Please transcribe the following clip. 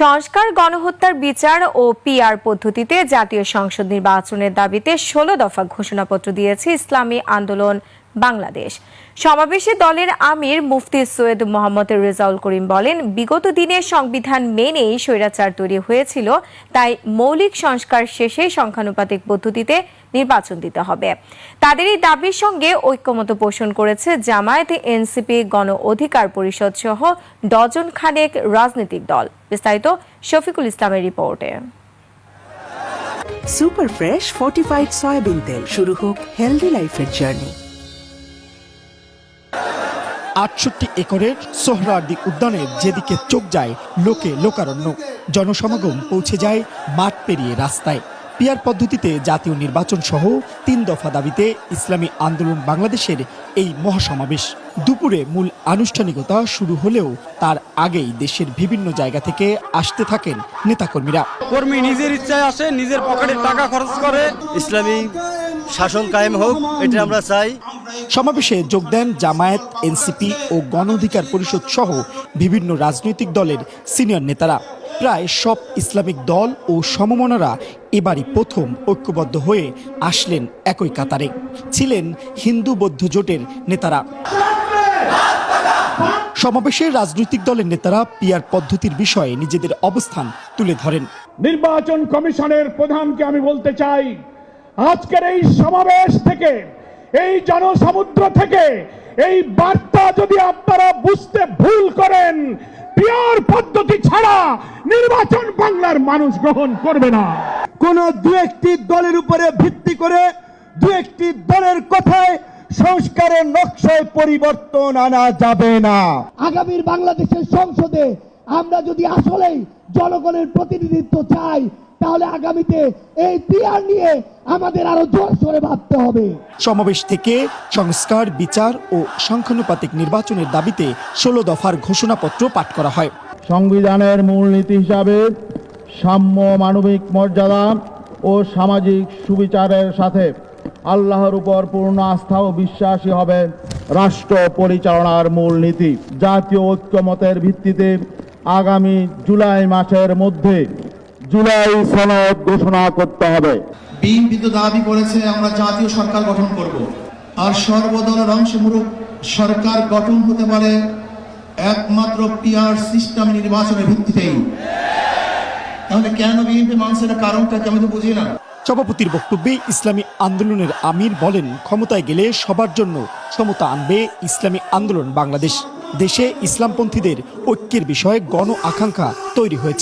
সংস্কার, গণহত্যার বিচার ও পিআর পদ্ধতিতে জাতীয় সংসদ নির্বাচনের দাবিতে ষোলো দফা ঘোষণাপত্র দিয়েছে ইসলামী আন্দোলন। বাংলাদেশ। সমাবেশে দলের আমির মুফতি সৈয়দ মোহাম্মদ রেজাউল করিম বলেন, বিগত দিনে সংবিধান মেনেই স্বৈরাচার তৈরি হয়েছিল, তাই মৌলিক সংস্কার শেষে সংখ্যানুপাতিক পদ্ধতিতে নির্বাচন দিতে হবে। তাদের এই দাবির সঙ্গে ঐক্যমত পোষণ করেছে জামায়াত এনসিপি গণ অধিকার পরিষদ সহ ডজন খানেক রাজনৈতিক দল। বিস্তারিত শফিকুল ইসলামের রিপোর্টে। সুপার ফ্রেশ ফর্টিফাইড সয়াবিন তেল। শুরু হোক হেলদি লাইফের জার্নি আটষট্টি একরের সোহরাওয়ার্দী উদ্যানের যেদিকে চোখ যায় লোকে লোকারণ্য। জনসমাগম পৌঁছে যায় মাঠ পেরিয়ে রাস্তায়। পিয়ার পদ্ধতিতে জাতীয় নির্বাচন সহ তিন দফা দাবিতে ইসলামী আন্দোলন বাংলাদেশের এই মহাসমাবেশ। দুপুরে মূল আনুষ্ঠানিকতা শুরু হলেও তার আগেই দেশের বিভিন্ন জায়গা থেকে আসতে থাকেন নেতাকর্মীরা। কর্মী নিজের ইচ্ছায় আসে নিজের পকেটের টাকা খরচ করে। ইসলামী শাসন কায়েম হোক এটা আমরা চাই। সমাবেশে যোগ দেন জামায়াত, এনসিপি ও গণ অধিকার পরিষদ সহ বিভিন্ন রাজনৈতিক দলের সিনিয়র নেতারা। প্রায় সব ইসলামিক দল ও সমমনারা এবারই প্রথম ঐক্যবদ্ধ হয়ে আসলেন একই কাতারে। ছিলেন হিন্দু বৌদ্ধ জোটের নেতারা। সমাবেশে রাজনৈতিক দলের নেতারা পিয়ার পদ্ধতির বিষয়ে নিজেদের অবস্থান তুলে ধরেন। নির্বাচন কমিশনের প্রধানকে আমি বলতে চাই, আজকের এই সমাবেশ থেকে এই জনসমুদ্র থেকে এই বার্তা যদি আপনারা বুঝতে ভুল করেন পিওর পদ্ধতি ছাড়া নির্বাচন বাংলার মানুষ গ্রহণ করবে না। কোন দু একটি দলের উপরে ভিত্তি করে দু একটি দলের কথায় সংস্কারের নকশায় পরিবর্তন আনা যাবে না। আগামীর বাংলাদেশের সংসদে আমরা যদি আসলেই জনগণের প্রতিনিধিত্ব চাই তাহলে আগামীতে এই পিয়ার নিয়ে আমাদের আরও জোর সোরে ভাবতে হবে। সমাবেশ থেকে সংস্কার বিচার ও সংখ্যানুপাতিক নির্বাচনের দাবিতে ষোলো দফার ঘোষণাপত্র পাঠ করা হয়। সংবিধানের মূলনীতি হিসাবে সাম্য মানবিক মর্যাদা ও সামাজিক সুবিচারের সাথে আল্লাহর উপর পূর্ণ আস্থা ও বিশ্বাসী হবে রাষ্ট্র পরিচালনার মূলনীতি জাতীয় ঐক্যমতের ভিত্তিতে আগামী জুলাই মাসের মধ্যে জুলাই সনদ ঘোষণা করতে হবে। বিএনপি তো দাবি করেছে আমরা জাতীয় সরকার গঠন করব। আর সর্বদলের অংশমূলক সরকার গঠন হতে পারে একমাত্র পিআর সিস্টেম নির্বাচনের ভিত্তিতেই। তাহলে কেন বিএনপি মানুষের কারণটা কি আমি তো বুঝি না। সভাপতির বক্তব্যে ইসলামী আন্দোলনের আমির বলেন ক্ষমতায় গেলে সবার জন্য সমতা আনবে ইসলামী আন্দোলন বাংলাদেশ। দেশে ইসলামপন্থীদের ঐক্যের বিষয়ে গণ আকাঙ্ক্ষা তৈরি হয়েছে।